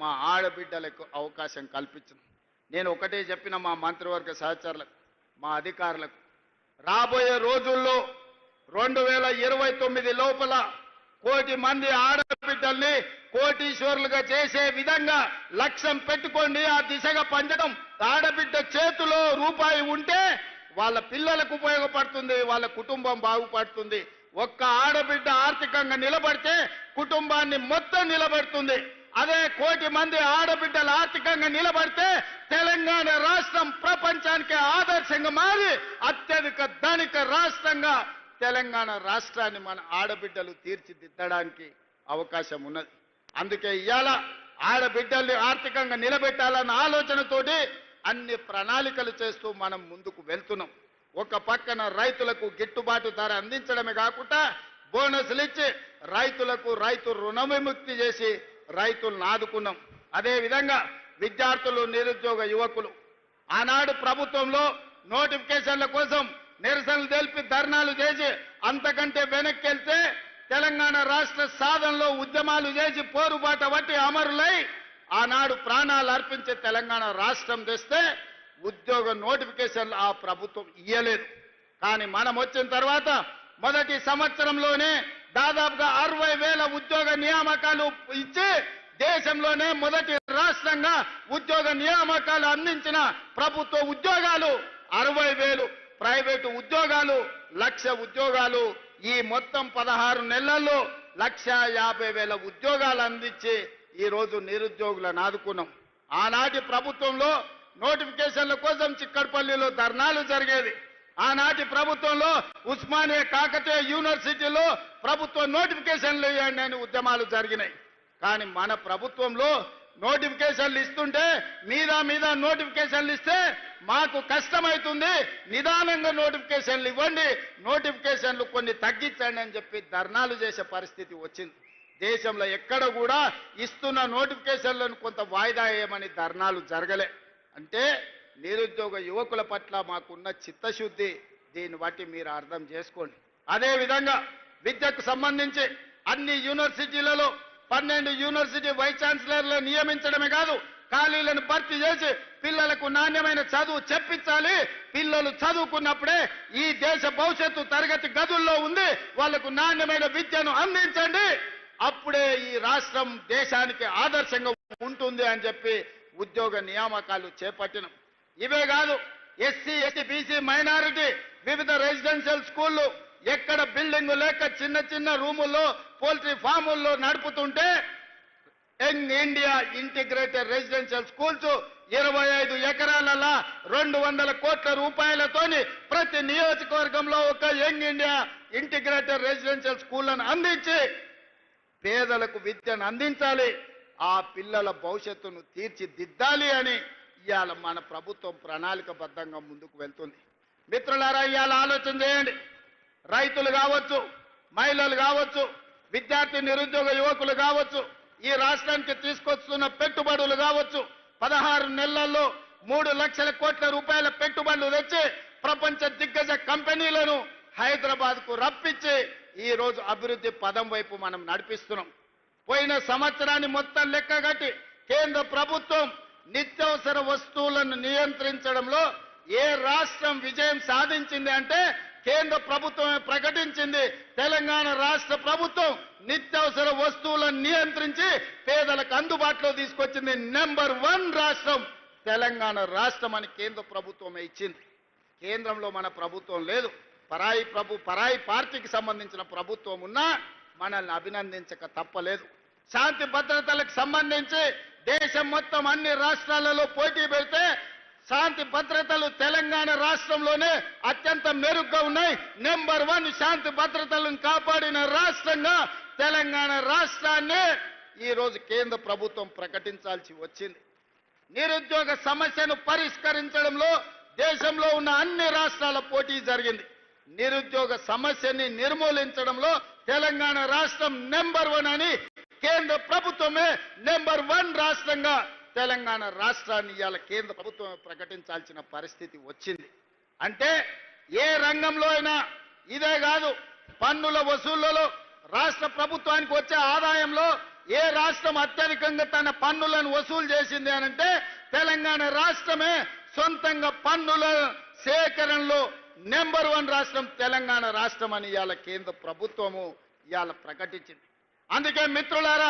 మా ఆడబిడ్డలకు అవకాశం కల్పించను. నేను ఒకటే చెప్పిన మా మంత్రివర్గ సహచరులకు మా అధికారులకు. రాబోయే రోజుల్లో రెండు వేల ఇరవై తొమ్మిది లోపల కోటి మంది ఆడబిడ్డల్ని కోటీశ్వరులుగా చేసే విధంగా లక్ష్యం పెట్టుకోండి ఆ దిశగా పంచడం. ఆడబిడ్డ చేతిలో రూపాయి ఉంటే వాళ్ళ పిల్లలకు ఉపయోగపడుతుంది వాళ్ళ కుటుంబం బాగుపడుతుంది. ఒక్క ఆడబిడ్డ ఆర్థికంగా నిలబడితే కుటుంబాన్ని మొత్తం నిలబెడుతుంది. అదే కోటి మంది ఆడబిడ్డలు ఆర్థికంగా నిలబడితే తెలంగాణ రాష్ట్రం ప్రపంచానికి ఆదర్శంగా మారి అత్యధిక ధనిక రాష్ట్రంగా తెలంగాణ రాష్ట్రాన్ని మన ఆడబిడ్డలు తీర్చిదిద్దడానికి అవకాశం ఉన్నది. అందుకే ఇవాళ ఆడబిడ్డల్ని ఆర్థికంగా నిలబెట్టాలన్న ఆలోచనతోటి అన్ని ప్రణాళికలు చేస్తూ మనం ముందుకు వెళ్తున్నాం. ఒక పక్కన రైతులకు గిట్టుబాటు ధర అందించడమే కాకుండా బోనస్లు ఇచ్చి రైతులకు రైతు రుణ విముక్తి చేసి రైతులను ఆదుకున్నాం అదేవిధంగా విద్యార్థులు నిరుద్యోగ యువకులు. ఆనాడు ప్రభుత్వంలో నోటిఫికేషన్ల కోసం నిరసనలు తెలిపి ధర్నాలు చేసి అంతకంటే వెనక్కి వెళ్తే తెలంగాణ రాష్ట్ర సాధనలో ఉద్యమాలు చేసి పోరుబాట పట్టి అమరులై ఆనాడు ప్రాణాలు అర్పించే తెలంగాణ రాష్ట్రం తెస్తే ఉద్యోగ నోటిఫికేషన్లు ఆ ప్రభుత్వం ఇయ్యలేదు. కానీ మనం వచ్చిన తర్వాత మొదటి సంవత్సరంలోనే దాదాపుగా అరవై వేల ఉద్యోగ నియామకాలు ఇచ్చి దేశంలోనే మొదటి రాష్ట్రంగా ఉద్యోగ నియామకాలు అందించిన ప్రభుత్వ ఉద్యోగాలు అరవై వేలు. ప్రైవేటు ఉద్యోగాలు లక్ష ఉద్యోగాలు. ఈ మొత్తం పదహారు నెలల్లో లక్ష యాభై వేల ఉద్యోగాలు అందించి ఈ రోజు నిరుద్యోగులను ఆదుకున్నాం. ఆనాటి ప్రభుత్వంలో నోటిఫికేషన్ల కోసం చిక్కడపల్లిలో ధర్నాలు జరిగేది ఆనాటి ప్రభుత్వంలో ఉస్మానియా కాకతీయ యూనివర్సిటీలో ప్రభుత్వ నోటిఫికేషన్లు ఇవ్వండి అని ఉద్యమాలు జరిగినాయి. కానీ మన ప్రభుత్వంలో నోటిఫికేషన్లు ఇస్తుంటే మీద మీద నోటిఫికేషన్లు ఇస్తే మాకు కష్టమవుతుంది నిదానంగా నోటిఫికేషన్లు ఇవ్వండి. నోటిఫికేషన్లు కొన్ని తగ్గించండి అని చెప్పి ధర్నాలు చేసే పరిస్థితి వచ్చింది. దేశంలో ఎక్కడ కూడా ఇస్తున్న నోటిఫికేషన్లను కొంత వాయిదా వేయమని ధర్నాలు జరగలే. అంటే నిరుద్యోగ యువకుల పట్ల మాకున్న చిత్తశుద్ధి దీన్ని బట్టి మీరు అర్థం చేసుకోండి. అదే విధంగా విద్యకు సంబంధించి అన్ని యూనివర్సిటీలలో పన్నెండు యూనివర్సిటీ వైస్ ఛాన్సలర్లు నియమించడమే కాదు ఖాళీలను భర్తీ చేసి పిల్లలకు నాణ్యమైన చదువు చెప్పించాలి. పిల్లలు చదువుకున్నప్పుడే ఈ దేశ భవిష్యత్తు తరగతి గదుల్లో ఉంది వాళ్ళకు నాణ్యమైన విద్యను అందించండి. అప్పుడే ఈ రాష్ట్రం దేశానికి ఆదర్శంగా ఉంటుంది అని చెప్పి ఉద్యోగ నియామకాలు చేపట్టినాం. ఇవే కాదు ఎస్సీ ఎస్టీ బీసీ మైనారిటీ వివిధ రెసిడెన్షియల్ స్కూళ్ళు ఎక్కడ బిల్డింగ్ లేక చిన్న చిన్న రూముల్లో పోల్ట్రీ ఫాముల్లో నడుపుతుంటే young India integrated residential schools ఇరవై ఐదు ఎకరాలలో రెండు వందల కోట్ల రూపాయలతోని ప్రతి నియోజకవర్గంలో ఒక యంగ్ ఇండియా ఇంటిగ్రేటెడ్ రెసిడెన్షియల్ స్కూళ్ళను అందించి పేదలకు విద్యను అందించాలి. ఆ పిల్లల భవిష్యత్తును తీర్చిదిద్దాలి అని ఇవాళ మన ప్రభుత్వం ప్రణాళికబద్ధంగా ముందుకు వెళ్తుంది. మిత్రులారా ఇవాళ ఆలోచన చేయండి. రైతులు కావచ్చు మహిళలు కావచ్చు విద్యార్థి నిరుద్యోగ యువకులు కావచ్చు ఈ రాష్ట్రానికి తీసుకొస్తున్న పెట్టుబడులు కావచ్చు పదహారు నెలల్లో మూడు లక్షల కోట్ల రూపాయల పెట్టుబడులు తెచ్చి ప్రపంచ దిగ్గజ కంపెనీలను హైదరాబాద్కు రప్పించి ఈ రోజు అభివృద్ధి పదం వైపు మనం నడిపిస్తున్నాం. పోయిన సంవత్సరాన్ని మొత్తం లెక్కగట్టి కేంద్ర ప్రభుత్వం నిత్యవసర వస్తువులను నియంత్రించడంలో ఏ రాష్ట్రం విజయం సాధించింది అంటే కేంద్ర ప్రభుత్వమే ప్రకటించింది. తెలంగాణ రాష్ట్ర ప్రభుత్వం నిత్యవసర వస్తువులను నియంత్రించి పేదలకు అందుబాటులో తీసుకొచ్చింది. నెంబర్ వన్ రాష్ట్రం తెలంగాణ రాష్ట్రం అని కేంద్ర ప్రభుత్వమే ఇచ్చింది. కేంద్రంలో మన ప్రభుత్వం లేదు. పరాయి ప్రభు పరాయి పార్టీకి సంబంధించిన ప్రభుత్వం ఉన్నా మనల్ని అభినందించక తప్పలేదు. శాంతి భద్రతలకు సంబంధించి దేశం మొత్తం అన్ని రాష్ట్రాలలో పోటీ పెడితే శాంతి భద్రతలు తెలంగాణ రాష్ట్రంలోనే అత్యంత మెరుగ్గా ఉన్నాయి. నెంబర్ వన్ శాంతి భద్రతలను కాపాడిన రాష్ట్రంగా తెలంగాణ రాష్ట్రాన్ని ఈ రోజు కేంద్ర ప్రభుత్వం ప్రకటించాల్సి వచ్చింది. నిరుద్యోగ సమస్యను పరిష్కరించడంలో దేశంలో ఉన్న అన్ని రాష్ట్రాల పోటీ జరిగింది. నిరుద్యోగ సమస్యని నిర్మూలించడంలో తెలంగాణ రాష్ట్రం నెంబర్ వన్ అని కేంద్ర ప్రభుత్వమే నెంబర్ వన్ రాష్ట్రంగా తెలంగాణ రాష్ట్రాన్ని ఇవాళ కేంద్ర ప్రభుత్వం ప్రకటించాల్సిన పరిస్థితి వచ్చింది. అంటే ఏ రంగంలో అయినా ఇదే కాదు పన్నుల వసూళ్ళలో రాష్ట్ర ప్రభుత్వానికి వచ్చే ఆదాయంలో ఏ రాష్ట్రం అత్యధికంగా తన పన్నులను వసూలు చేసింది అనంటే తెలంగాణ రాష్ట్రమే సొంతంగా పన్నుల సేకరణలో నెంబర్ వన్ రాష్ట్రం తెలంగాణ రాష్ట్రం అని ఇవాళ కేంద్ర ప్రభుత్వము ఇవాళ ప్రకటించింది. అందుకే మిత్రులారా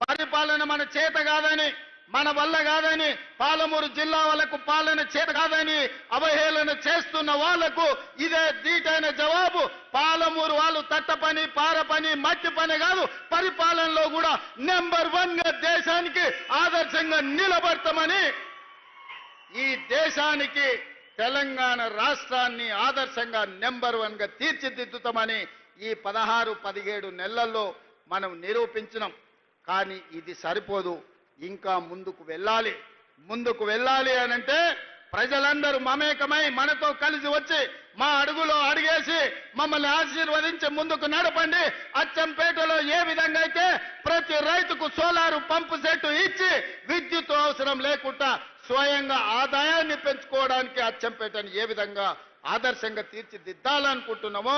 పరిపాలన మన చేత కాదని మన వల్ల కాదని పాలమూరు జిల్లా వాళ్ళకు పాలన చేత కాదని అవహేళన చేస్తున్న వాళ్ళకు ఇదే దీటైన జవాబు. పాలమూరు వాళ్ళు తట్ట పని పార పని మట్టి పని కాదు. పరిపాలనలో కూడా నెంబర్ వన్గా దేశానికి ఆదర్శంగా నిలబడతామని ఈ దేశానికి తెలంగాణ రాష్ట్రాన్ని ఆదర్శంగా నెంబర్ వన్గా తీర్చిదిద్దుతామని ఈ పదహారు పదిహేడు నెలల్లో మనం నిరూపించినాం. కానీ ఇది సరిపోదు. ఇంకా ముందుకు వెళ్ళాలి. ముందుకు వెళ్ళాలి అనంటే ప్రజలందరూ మమేకమై మనతో కలిసి వచ్చి మా అడుగులో అడిగేసి మమ్మల్ని ఆశీర్వదించి ముందుకు నడపండి. అచ్చంపేటలో ఏ విధంగా అయితే ప్రతి రైతుకు సోలారు పంపు సెట్ ఇచ్చి విద్యుత్ అవసరం లేకుండా స్వయంగా ఆదాయాన్ని పెంచుకోవడానికి అచ్చంపేటను ఏ విధంగా ఆదర్శంగా తీర్చిదిద్దాలనుకుంటున్నామో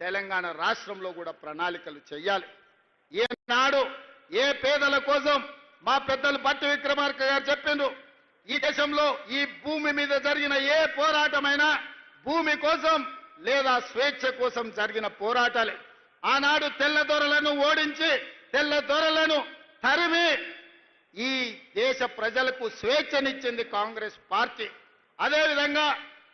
తెలంగాణ రాష్ట్రంలో కూడా ప్రణాళికలు చేయాలి. ఏనాడు ఏ పేదల కోసం మా పెద్దలు పట్టి విక్రమార్క గారు చెప్పిండ్రు ఈ దేశంలో ఈ భూమి మీద జరిగిన ఏ పోరాటమైనా భూమి కోసం లేదా స్వేచ్ఛ కోసం జరిగిన పోరాటాలే. ఆనాడు తెల్ల దొరలను ఓడించి తెల్ల దొరలను తరిమి ఈ దేశ ప్రజలకు స్వేచ్ఛనిచ్చింది కాంగ్రెస్ పార్టీ. అదేవిధంగా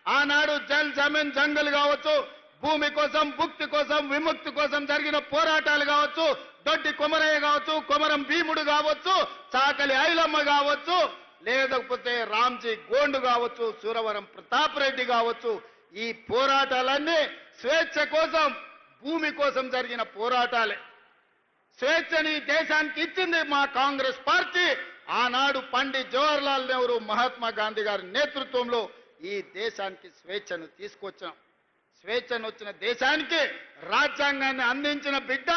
ఆనాడు జల్ జమీన్ జంగల్ కావచ్చు భూమి కోసం భుక్తి కోసం విముక్తి కోసం జరిగిన పోరాటాలు కావచ్చు దొడ్డి కొమరయ్య కావచ్చు కొమరం భీముడు కావచ్చు చాకలి ఐలమ్మ కావచ్చు లేకపోతే రామ్జీ గోండు కావచ్చు సూరవరం ప్రతాప్ రెడ్డి కావచ్చు ఈ పోరాటాలన్నీ స్వేచ్ఛ కోసం భూమి కోసం జరిగిన పోరాటాలే. స్వేచ్ఛని దేశానికి ఇచ్చింది మా కాంగ్రెస్ పార్టీ. ఆనాడు పండిత్ జవహర్లాల్ నెహ్రూ మహాత్మా గాంధీ గారి నేతృత్వంలో ఈ దేశానికి స్వేచ్ఛను తీసుకొచ్చాం. స్వేచ్ఛను వచ్చిన దేశానికి రాజ్యాంగాన్ని అందించిన బిడ్డ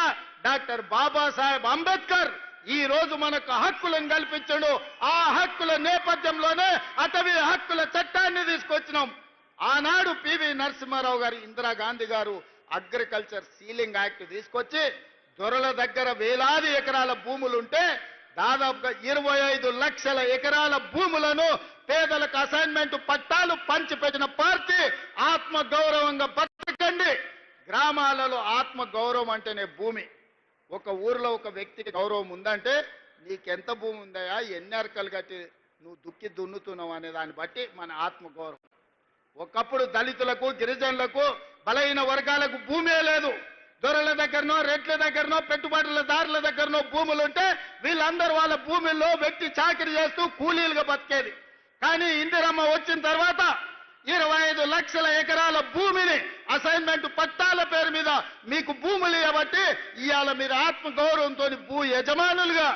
డాక్టర్ బాబాసాహెబ్ అంబేద్కర్ ఈ రోజు మనకు హక్కులను కల్పించడు. ఆ హక్కుల నేపథ్యంలోనే అటవీ హక్కుల చట్టాన్ని తీసుకొచ్చినాం. ఆనాడు పివి నరసింహారావు గారు ఇందిరాగాంధీ గారు అగ్రికల్చర్ సీలింగ్ యాక్ట్ తీసుకొచ్చి దొరల దగ్గర వేలాది ఎకరాల భూములుంటే దాదాపుగా ఇరవై ఐదు లక్షల ఎకరాల భూములను పేదలకు అసైన్మెంట్ పట్టాలు పంచిపెట్టిన పార్టీ ఆత్మ గౌరవంగా బతకండి. గ్రామాలలో ఆత్మ గౌరవం అంటేనే భూమి. ఒక ఊర్లో ఒక వ్యక్తికి గౌరవం ఉందంటే నీకెంత భూమి ఉందయా ఎన్ని అరకలు కట్టి నువ్వు దుక్కి దున్నుతున్నావు అనే దాన్ని బట్టి మన ఆత్మ గౌరవం ఒకప్పుడు దళితులకు గిరిజనులకు బలహీన వర్గాలకు భూమే లేదు. దొరల దగ్గరనో రెట్ల దగ్గరనో పెట్టుబడుల దారుల దగ్గరనో భూములు ఉంటే వీళ్ళందరూ వాళ్ళ భూమిలో వ్యక్తి చాకరీ చేస్తూ కూలీలుగా బతికేది. కానీ ఇందిరమ్మ వచ్చిన తర్వాత ఇరవై ఐదు లక్షల ఎకరాల భూమిని అసైన్మెంట్ పట్టాల పేరు మీద మీకు భూములు ఇవ్వబట్టి ఇవాళ మీరు ఆత్మగౌరవంతో భూ యజమానులుగా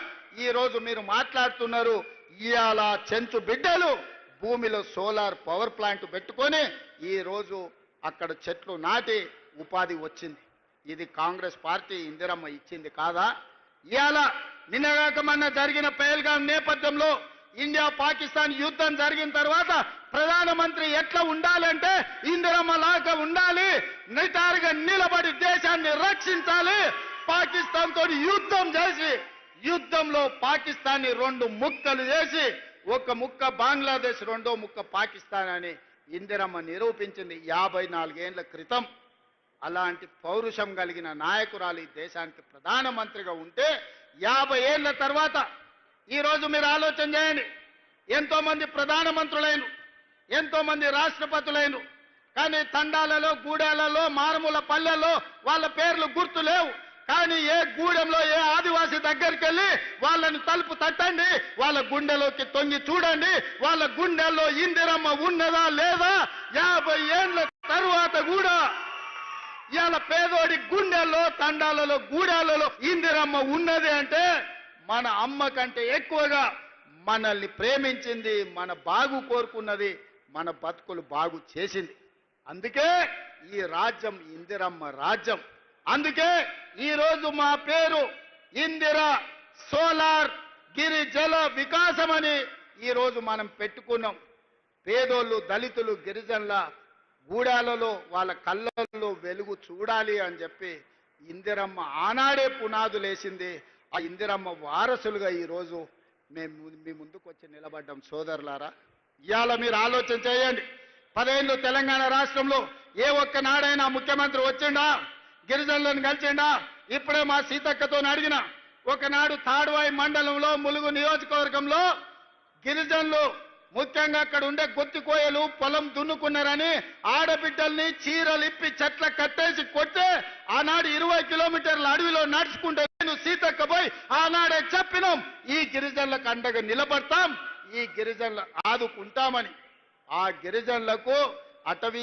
ఈ రోజు మీరు మాట్లాడుతున్నారు. ఇవాళ చెంచు బిడ్డలు భూమిలో సోలార్ పవర్ ప్లాంట్ పెట్టుకొని ఈ రోజు అక్కడ చెట్లు నాటి ఉపాధి వచ్చింది. ఇది కాంగ్రెస్ పార్టీ ఇందిరమ్మ ఇచ్చింది కాదా? ఇవాళ నిన్నగాక మొన్న జరిగిన పేల్గాం నేపథ్యంలో ఇండియా పాకిస్తాన్ యుద్ధం జరిగిన తర్వాత ప్రధానమంత్రి ఎట్లా ఉండాలంటే ఇందిరమ్మ లాగా ఉండాలి నిటారుగా నిలబడి దేశాన్ని రక్షించాలి పాకిస్తాన్ తోటి యుద్ధం చేసి యుద్ధంలో పాకిస్తాన్ రెండు ముక్కలు చేసి ఒక ముక్క బంగ్లాదేశ్ రెండో ముక్క పాకిస్తాన్ అని ఇందిరమ్మ నిరూపించింది యాభై నాలుగేళ్ళ క్రితం. అలాంటి పౌరుషం కలిగిన నాయకురాలు ఈ దేశానికి ప్రధానమంత్రిగా ఉంటే యాభై ఏళ్ళ తర్వాత ఈరోజు మీరు ఆలోచన చేయండి. ఎంతో మంది ప్రధానమంత్రులైన ఎంతో మంది రాష్ట్రపతులైన కానీ తండాలలో గూడాలలో మారుమూల పల్లెల్లో వాళ్ళ పేర్లు గుర్తు లేవు. కానీ ఏ గూడెంలో ఏ ఆదివాసి దగ్గరికి వెళ్ళి వాళ్ళని తలుపు తట్టండి వాళ్ళ గుండెలోకి తొంగి చూడండి వాళ్ళ గుండెల్లో ఇందిరమ్మ ఉన్నదా లేదా? యాభై ఏళ్ళ తరువాత కూడా ఇవాళ పేదోడి గుండెల్లో తండాలలో గూడాలలో ఇందిరమ్మ ఉన్నది అంటే మన అమ్మ కంటే ఎక్కువగా మనల్ని ప్రేమించింది మన బాగు కోరుకున్నది మన బతుకులు బాగు చేసింది. అందుకే ఈ రాజ్యం ఇందిరమ్మ రాజ్యం. అందుకే ఈరోజు మా పేరు ఇందిర సోలార్ గిరి జల వికాసం అని ఈరోజు మనం పెట్టుకున్నాం. పేదోళ్ళు దళితులు గిరిజనుల గూడాలలో వాళ్ళ కళ్ళల్లో వెలుగు చూడాలి అని చెప్పి ఇందిరమ్మ ఆనాడే పునాదులేసింది. ఆ ఇందిరమ్మ వారసులుగా ఈరోజు మేము మీ ముందుకు వచ్చి నిలబడ్డాం సోదరులారా. ఇవాళ మీరు ఆలోచన చేయండి. పదేళ్ళు తెలంగాణ రాష్ట్రంలో ఏ ఒక్క నాడైనా ముఖ్యమంత్రి వచ్చిండా? గిరిజనులను కలిసిండా? ఇప్పుడే మా సీతక్కతో అడిగిన. ఒకనాడు తాడువాయి మండలంలో ములుగు నియోజకవర్గంలో గిరిజనులు ముఖ్యంగా అక్కడ ఉండే గొత్తి కోయలు పొలం దున్నుకున్నారని ఆడబిడ్డల్ని చీరలు ఇప్పి చెట్ల కట్టేసి కొట్టే ఆనాడు ఇరవై కిలోమీటర్ల అడవిలో నడుచుకుంటే నేను సీతక్క పోయి ఆనాడే చెప్పినాం ఈ గిరిజనులకు అండగా నిలబడతాం ఈ గిరిజనులు ఆదుకుంటామని. ఆ గిరిజనులకు అటవీ